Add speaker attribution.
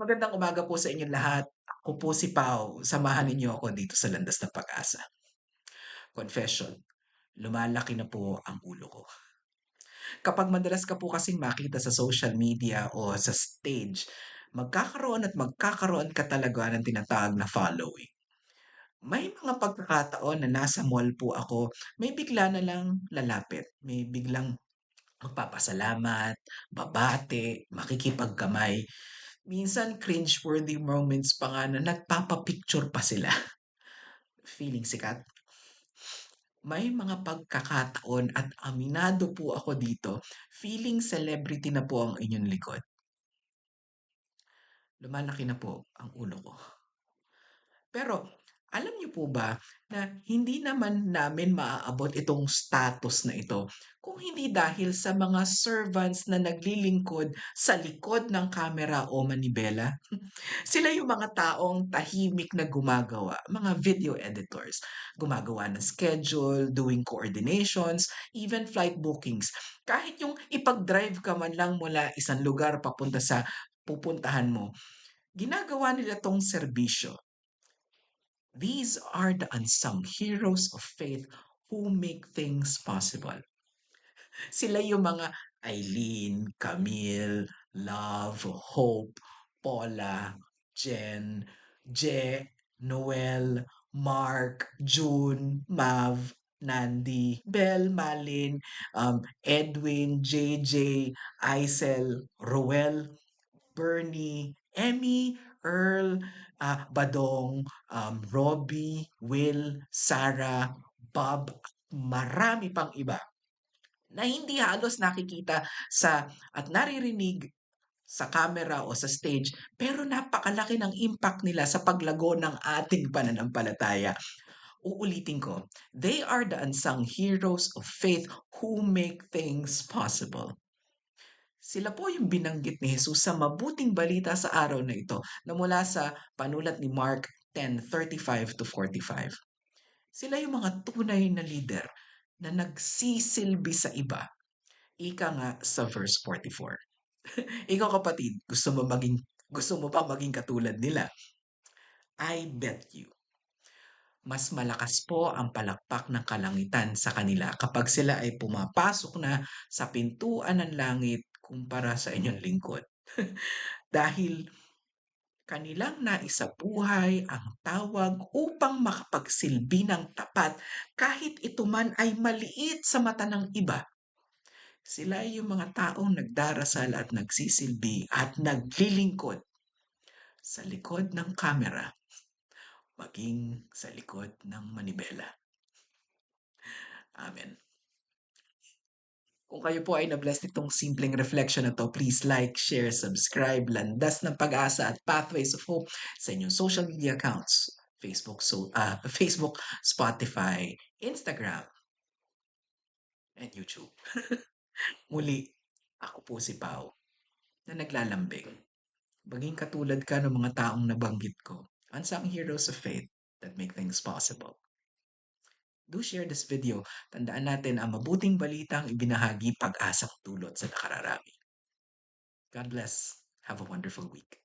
Speaker 1: Magandang umaga po sa inyong lahat. Ako po si Pau. Samahan ninyo ako dito sa Landas ng Pag-asa. Confession, lumalaki na po ang ulo ko. Kapag madalas ka po kasing makita sa social media o sa stage, magkakaroon at magkakaroon ka talaga ng tinatawag na following. May mga pagkakataon na nasa mall po ako, may bigla na lang lalapit, may biglang magpapasalamat, babati, makikipagkamay. Minsan cringe-worthy moments pa nga na nagpapa-picture pa sila. Feeling sikat? May mga pagkakataon at aminado po ako dito, feeling celebrity na po ang inyong likod. Lumalaki na po ang ulo ko. Pero alam niyo po ba na hindi naman namin maaabot itong status na ito kung hindi dahil sa mga servants na naglilingkod sa likod ng kamera o manibela? Sila yung mga taong tahimik na gumagawa, mga video editors, gumagawa ng schedule, doing coordinations, even flight bookings. Kahit yung ipag-drive ka man lang mula isang lugar papunta sa pupuntahan mo, ginagawa nila tong serbisyo. These are the unsung heroes of faith who make things possible. Sila yung mga Eileen, Camille, Love, Hope, Paula, Jen, Je, Noel, Mark, June, Mav, Nandi, Bell, Malin, um, Edwin, JJ, Isel, Roel, Bernie, Emmy, Earl, ah, Badong, um, Robbie, Will, Sarah, Bob, marami pang iba na hindi halos nakikita sa at naririnig sa camera o sa stage pero napakalaki ng impact nila sa paglago ng ating pananampalataya. Uulitin ko, they are the unsung heroes of faith who make things possible. Sila po yung binanggit ni Jesus sa mabuting balita sa araw na ito na mula sa panulat ni Mark 10:35 to 45. Sila yung mga tunay na leader na nagsisilbi sa iba. Ika nga sa verse 44. Ikaw kapatid, gusto mo maging gusto mo pa maging katulad nila? I bet you mas malakas po ang palakpak ng kalangitan sa kanila kapag sila ay pumapasok na sa pintuan ng langit kumpara sa inyong lingkod. Dahil kanilang naisabuhay ang tawag upang makapagsilbi ng tapat kahit ito man ay maliit sa mata ng iba. Sila yung mga taong nagdarasal at nagsisilbi at naglilingkod sa likod ng kamera maging sa likod ng manibela. Amen. Kung kayo po ay na-bless nitong simpleng reflection na to, please like, share, subscribe, Landas ng Pag-asa at Pathways of Hope sa inyong social media accounts. Facebook, so, uh, Facebook, Spotify, Instagram, and YouTube. Muli, ako po si Pau na naglalambing. Maging katulad ka ng mga taong nabanggit ko unsung heroes of faith that make things possible. Do share this video. Tandaan natin ang mabuting balitang ibinahagi pag-asang tulot sa nakararami. God bless. Have a wonderful week.